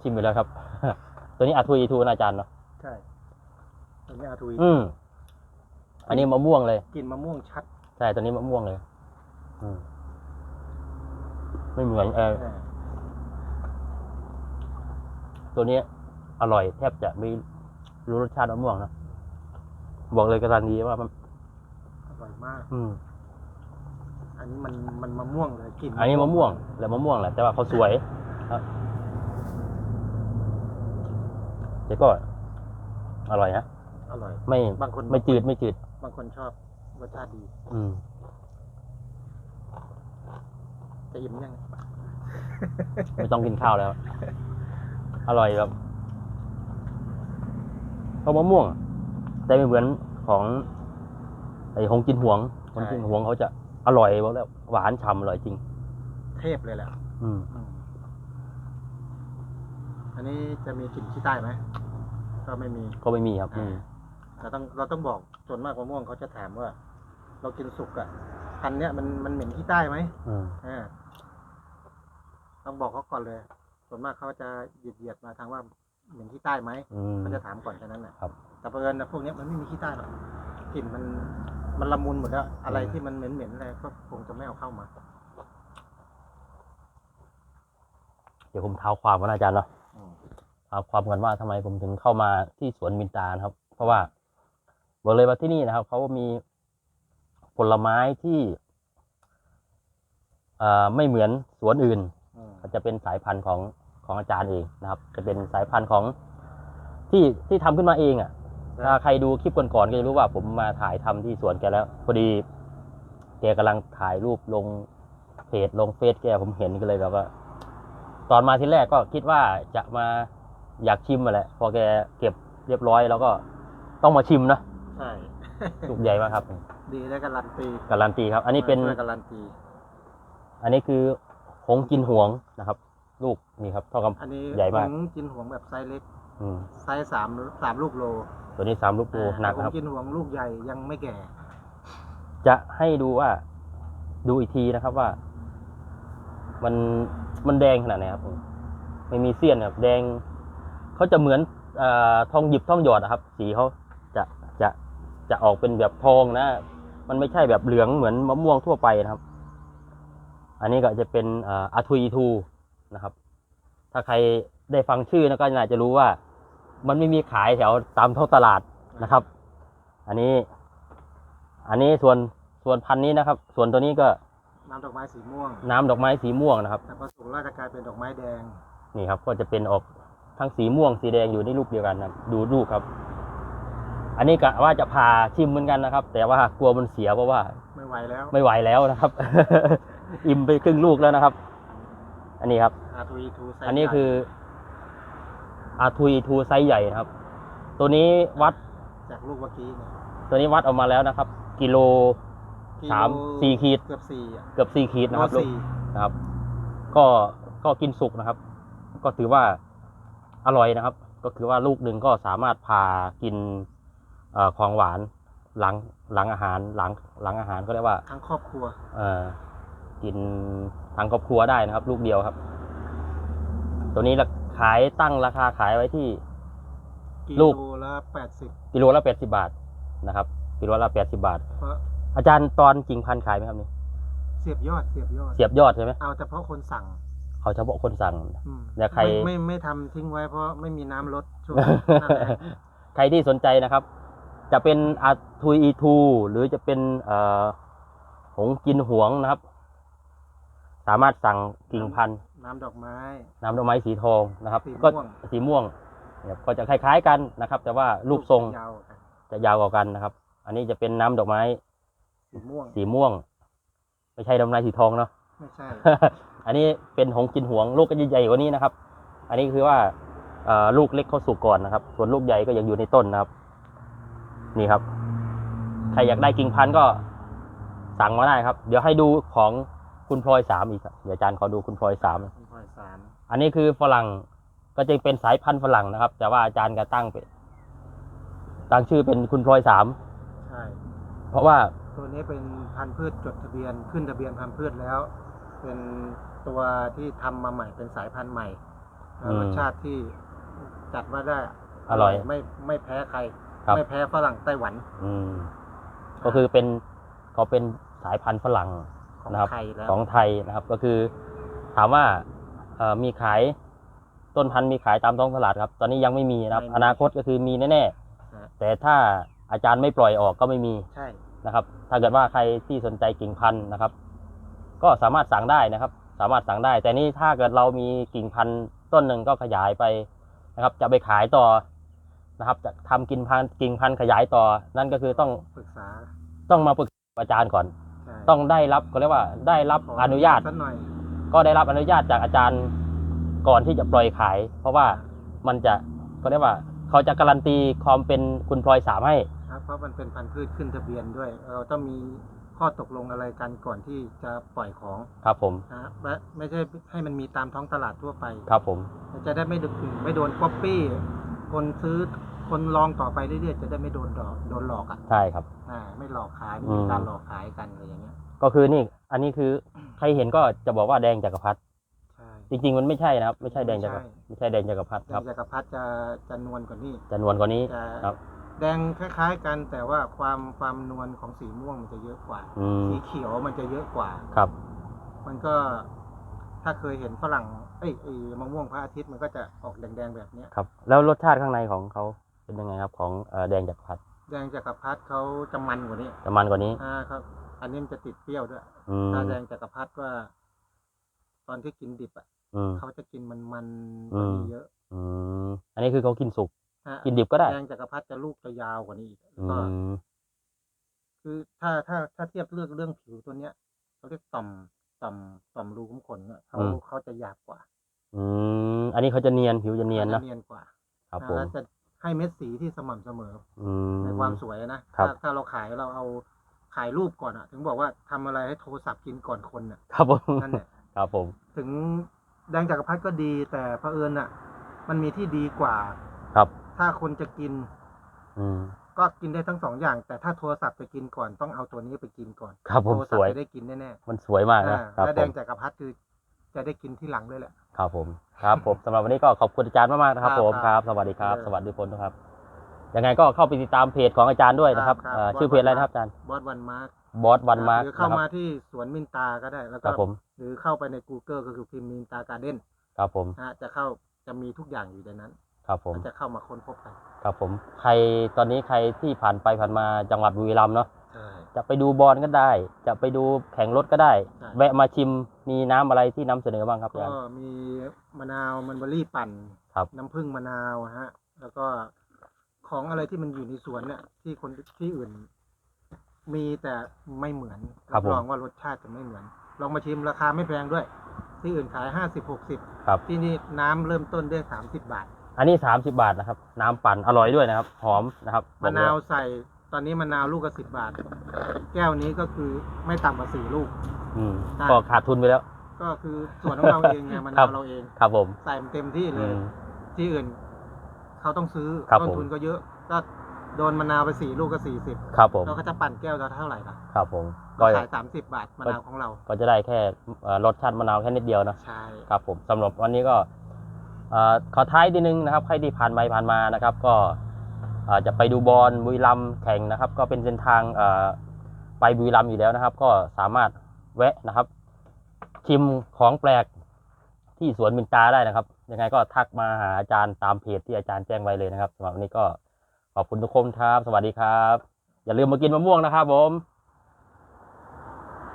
ชิมไปแล้วครับ ตัวนี้อาทุยทูนะอาจารย์เนาะใช่ตัวนี้อาทุยอืม อันนี้มะม่วงเลยกลินมะม่วงชัดใช่ตัวนี้มะม่วงเลย อืม ไม่เหมือนเออเออตัวนี้อร่อยแทบจะไม่รู้รสชาติมะม่วงนะบอกเลยการันตีว่ามันอร่อยมาก อืม อันนี้มันมันมะม่วงเลยกลิ่นอันนี้มะม่วง แล้วมะม่วงแหละแต่ว่าเขาสวยครับ แต่ก็อร่อยนะอร่อย ไม่บางคน ไม่จืดไม่จืด บางคนชอบรสชาติดี อืมจะอิ่มยัง ไม่ต้องกินข้าวแล้ว อร่อยแบบเขามะม่วง แต่ไม่เหมือนของ ไอ้หงกินหวงหงกินหวงเขาจะอร่อยบอกแล้วหวานฉ่ำอร่อยจริง เทพเลยแหละอืม อืม อันนี้จะมีกลิ่นขี้ใต้ไหมก็ไม่มี ก็ไม่มีครับอืมเราต้องเราต้องบอกส่วนมากมะม่วงเขาจะถามว่า เรากินสุกอะพันธุ์เนี้ยมันมันเหม็นขี้ใต้ไหมอืมอ่าต้องบอกเขาก่อนเลย ส่วนมากเขาจะเหยียดเหยียดมาทางว่าเหม็นขี้ใต้ไหมอืม เขาจะถามก่อนแค่นั้นแหละครับ แต่ประเอิญนะพวกเนี้ยมันไม่มีขี้ใต้หรอกกลิ่นมันมันละมุนหมดแล้ว อะไรอืมที่มันเหม็นเหม็นๆอะไรก็คงจะไม่เอาเข้ามา เดี๋ยวผมเท้าความกันอาจารย์เนาะ อืมเท้าความกันว่าทำไมผมถึงเข้ามาที่สวนมินตานะครับ เพราะว่าบอกเลยว่าที่นี่นะครับเขามีผลไม้ที่เอ่อไม่เหมือนสวนอื่นอืมก็จะเป็นสายพันธุ์ของของอาจารย์เองนะครับ จะเป็นสายพันธุ์ของที่ที่ทำขึ้นมาเองอะ่ะถ้าใครดูคลิปก่อนๆก็จะรู้ว่าผมมาถ่ายทำที่สวนแกแล้ว พอดีแกกำลังถ่ายรูปลงเพจลงเฟซแกผมเห็นก็เลยแบบว่าตอนมาที่แรกก็คิดว่าจะมา อยากชิมมาแหละพอแกเก็บเรียบร้อยแล้วก็ต้องมาชิมนะใช่ลูกใหญ่มากครับ ดีได้การันตีการันตีครับ อันนี้เป็นช่วยการันตีอันนี้คือหงกินหวงนะครับ ลูกนี่ครับเท่ากับอันนี้ใหญ่มากผงกินหวงแบบไซส์เล็กอืมไซส์สามสามลูกโล ตัวนี้สามลูกโลหนักผนะงครับกินหวงลูกใหญ่ยังไม่แก่ จะให้ดูว่าดูอีกทีนะครับว่า มันมันแดงขนาดไหนครับผมไม่มีเสี้ยนครับแดง เขาจะเหมือนเออทองหยิบทองหยอดอะครับ สีเขาจะจะจะออกเป็นแบบทองนะ มันไม่ใช่แบบเหลืองเหมือนมะม่วงทั่วไปนะครับ อันนี้ก็จะเป็นเอ่ออาทุยทูนะครับ ถ้าใครได้ฟังชื่อนะก็น่าจะรู้ว่า มันไม่มีขายแถวตามท้องตลาดนะครับ อันนี้ อันนี้ส่วนส่วนพันธุ์นี้นะครับ ส่วนตัวนี้ก็น้ำดอกไม้สีม่วง น้ำดอกไม้สีม่วงนะครับแต่พอสุกแล้วจะกลายเป็นดอกไม้แดง นี่ครับ ก็จะเป็นออก ทั้งสีม่วงสีแดงอยู่ในรูปเดียวกันนะครับ ดูรูปครับ อันนี้กะว่าจะพาชิมเหมือนกันนะครับ แต่ว่ากลัวมันเสียเพราะว่า ไม่ไหวแล้ว ไม่ไหวแล้วนะครับ อิ่มไปครึ่งลูกแล้วนะครับ อันนี้ครับอาทุยทูไซส์อันนี้คืออาทุยทูไซส์ใหญ่นะครับ ตัวนี้วัดจากลูกเมื่อกี้เนี่ยตัวนี้วัดออกมาแล้วนะครับ กิโลกิโลสามสี่ขีดเกือบสี่อะเกือบสี่ขีดนะครับโลลูกสี่นะครับ ก็ก็กินสุกนะครับ ก็ถือว่า อร่อยนะครับ ก็คือว่าลูกหนึ่งก็สามารถพากินเออของหวานหลังหลังอาหารหลังหลังอาหารก็เรียกว่าทั้งครอบครัวเออกินทางครอบครัวได้นะครับ ลูกเดียวครับ ตัวนี้ราขายตั้งราคาขายไว้ที่กิลูกโลละแปดสิบกิโลละแปดสิบาทนะครับกิโลละแปดสิบาทเพราะอาจารย์ตอนกิ่งพันธุ์ขายไหมครับนี่เสียบยอดเสียบยอด เสียบยอดใช่ไหมเอาเฉพาะคนสั่ง เขาเฉพาะคนสั่งอืมแล้วใคร ไม่ไม่ไม่ทำทิ้งไว้เพราะไม่มีน้ำลดช่วงหน้าแล้งใครที่สนใจนะครับ จะเป็นอาทุยอีทูหรือจะเป็นเอ่อหงกินหวงนะครับ สามารถสั่งกิ่งพันธุ์น้ำดอกไม้ น้ำดอกไม้สีทองนะครับ สีม่วง ก็สีม่วงเนี่ยก็จะคล้าย ๆกันนะครับ แต่ว่ารูปทรงยาวกันจะยาวกว่ากันนะครับ อันนี้จะเป็นน้ำดอกไม้สีม่วง สีม่วง ไม่ใช่ดอกไม้สีทองเนาะ ไม่ใช่ อันนี้เป็นหงกินหวงลูกก็จะใหญ่กว่านี้นะครับ อันนี้คือว่าเอ่อลูกเล็กเขาสุกก่อนนะครับ ส่วนลูกใหญ่ก็ยังอยู่ในต้นนะครับ นี่ครับ ใครอยากได้กิ่งพันธุ์ก็สั่งมาได้ครับ เดี๋ยวให้ดูของคุณพลอยสามอีกครับเดี๋ยวอาจารย์ขอดูคุณพลอยสามคุณพลอยสารอันนี้คือฝรั่งก็จะเป็นสายพันธุ์ฝรั่งนะครับ แต่ว่าอาจารย์ก็ตั้งเป็นตั้งชื่อเป็นคุณพลอยสามใช่เพราะว่าตัวนี้เป็นพันธุ์พืชจดทะเบียนขึ้นทะเบียนพันธุ์พืชแล้ว เป็น ตัวที่ทำมาใหม่เป็นสายพันธุ์ใหม่แล้วรสชาติที่จัดว่าได้อร่อยไม่ไม่แพ้ใคร ครับ ไม่แพ้ฝรั่งไต้หวันอืม ก็คือเป็นก็เป็นสายพันธุ์ฝรั่ง ของนะครับ ไทยแล้วของไทยนะครับ ก็คือ ถามว่าเอ่อมีขายต้นพันธุ์มีขายตามท้องตลาดครับ ตอนนี้ยังไม่มีนะครับ อนาคตก็คือมีแน่นะๆแต่ถ้าอาจารย์ไม่ปล่อยออกก็ไม่มี ใช่ นะครับถ้าเกิดว่าใครที่สนใจกิ่งพันธุ์นะครับ ก็สามารถสั่งได้นะครับ สามารถสั่งได้ แต่นี่ถ้าเกิดเรามีกิ่งพันธุ์ต้นหนึ่งก็ขยายไปนะครับ จะไปขายต่อนะครับ จะทำกิ่งพันธุ์กิ่งพันธุ์ขยายต่อ นั่นก็คือต้องปรึกษาต้องมาปรึกษาอาจารย์ก่อนใช่ต้องได้รับเขาเรียกว่าได้รับขอนุญาตสักหน่อยก็ได้รับอนุญาตจากอาจารย์ก่อนที่จะปล่อยขาย เพราะว่ามันจะเขาเรียกว่า เขาจะการันตีความเป็นคุณพลอยสามให้ครับเพราะมันเป็นพันธุ์พืชขึ้นทะเบียนด้วย เราต้องมี ข้อตกลงอะไรกันก่อนที่จะปล่อยของครับผมนะและไม่ใช่ให้มันมีตามท้องตลาดทั่วไป ครับผม จะได้ไม่โดนไม่โดนก๊อปปี้คนซื้อคนลองต่อไปเรื่อยๆ จะได้ไม่โดนหลอกโดนหลอกอะใช่ครับ อ่าไม่หลอกขายไม่อืมีมการหลอกขายกันอะไรอย่างเงี้ยก็คือนี่ อันนี้คือใครเห็นก็จะบอกว่าแดงจักรพรรดิใช่จริง ๆ มันไม่ใช่นะครับ ไม่ใช่แดงจักรไม่ใช่ไม่ใช่แดงจักรพรรดิแดครับงจักรพรรดิจะจะนวลกว่านี้จะนวลกว่านี้จะครับ แดงคล้าย ๆ กันแต่ว่าความความนวลของสีม่วงมันจะเยอะกว่า อืมสีเขียวมันจะเยอะกว่า ครับ มันก็ถ้าเคยเห็นฝรั่งเอ้ยไอ้มะม่วงพระอาทิตย์มันก็จะออกแดงๆแบบเนี้ย ครับ แล้วรสชาติข้างในของเขาเป็นยังไงครับของเอ่อแดงจักรพรรดิแดงจักรพรรดิเขาจะมันกว่านี้จะมันกว่านี้ อ่าครับ อันนี้มันจะติดเปรี้ยวด้วยอืมถ้าแดงจักรพรรดิว่า ตอนที่กินดิบอะอืม เขาจะกินมันมันๆกอืว่ามนี้เยอะ อืมอันนี้คือเขากินสุกฮะ กินดิบก็ได้แดงจักรพรรดิจะลูกจะยาวกว่านี้อีกอืก็มคือถ้าถ้าถ้าเทียบเรื่องเรื่องผิวตัวเนี้ยเขาเรียกต่อมต่อมต่อมรูขุมขนอะเขาเขาจะหยาบกว่า อืมอันนี้เขาจะเนียนผิวจะเนียนขาเนอะจะเนียนกว่าครับนะผมแล้วจะให้เม็ดสีที่สม่ำเสมออืมในความสวยนะครับถ้าถ้าเราขายเราเอาขายรูปก่อนอะถึงบอกว่าทำอะไรให้โทรศัพท์กินก่อนคนน่ะ ครับผมนั่นแหละครับผม ถึงแดงจักรพรรดิก็ดีแต่เผอิญอะ มันมีที่ดีกว่า ครับ ถ้าคนจะกิน อืม ก็กินได้ทั้งสองอย่าง แต่ถ้าโทรศัพท์ไปกินก่อนต้องเอาตัวนี้ไปกินก่อนครับผมโทรสศัพวยท์จะได้กินแน่มันสวยมากๆนะอ่าครับและผแดมงจักรพรรดิคือจะได้กินที่หลังด้วยแหละ ครับผมครับผมสำหรับวันนี้ก็ขอบคุณอาจารย์มากๆนะครับ ครับผมคครัรับบสวัสดีครับ เออสวัสดีทุกคนนะครับยังไงก็เข้าไปติดตามเพจของอาจารย์ด้วยนะครับครับเอ่อครับชื่อเพจอะไรนะครับอาจารย์บอสวันมาร์กบอสวันมาร์หรือเข้านะครับมาที่สวนมินตาก็ได้ แล้วคก็รับผมหรือเข้าไปใน Google ก็คือพิมพ์มินตาการ์เด้นครับผม นะฮะจะเข้าจะมีทุกอย่างอยู่ในนั้น ครับผมก็จะเข้ามาค้นพบกันครับผม ใครตอนนี้ใครที่ผ่านไปผ่านมาจังหวัดบุรีรัมย์เนาะใช่ จะไปดูบอลก็ได้ จะไปดูแข่งรถก็ได้ ใช่ แวะมาชิมมีน้ำอะไรที่นำเสนอบ้างครับอาก็จารย์ มีมะนาวมันเบอรี่ปั่น ครับ น้ำผึ้งมะนาวฮะ แล้วก็ของอะไรที่มันอยู่ในสวนเนี่ยที่คนที่อื่น มีแต่ไม่เหมือนครับผมรองว่ารสชาติจะไม่เหมือน ลองมาชิมราคาไม่แพงด้วย ที่อื่นขายห้าสิบหกสิบครับที่นี่น้ำเริ่มต้นด้วยสามสิบบาท อันนี้ 30 บาทนะครับ น้ำปั่นอร่อยด้วยนะครับ หอมนะครับมะนาวใส่ตอนนี้มะนาวลูกก็สิบบาท แก้วนี้ก็คือไม่ต่ำกว่าสี่ลูก อืมอะก็ขาดทุนไปแล้ว ก็คือส่วนของเราเองไงมะครันาวบเราเอง ครับผมใส่มันเต็มที่เลอืย ม ที่อื่น เขาต้องซื้อครับต้นผม ทุนก็เยอะ ก็โดนมะนาวไปสี่ลูกก็สี่สิบครับผมเราก็จะปั่นแก้วละเท่าไหร่ล่ะครับผมก็ก็ ขายสามสิบบาทมะนาวของเราก็จะได้แค่เอ่อรสชาติมะนาวแค่นิดเดียวเนอะใช่ครับผมสำหรับวันนี้ก็เอ่อ ขอท้ายทีนึงนะครับใครที่ผ่านไปผ่านมานะครับ ก็จะไปดูบอลบุรีรัมย์แข่งนะครับ ก็เป็นเส้นทางไปบุรีรัมย์อยู่แล้วนะครับ ก็สามารถแวะนะครับ ชิมของแปลกที่สวนมินตาได้นะครับ ยังไงก็ทักมาหาอาจารย์ตามเพจที่อาจารย์แจ้งไว้เลยนะครับสำหรับวันนี้ก็ขอบคุณทุกคนครับ สวัสดีครับ อย่าลืมมากินมะม่วงนะครับผม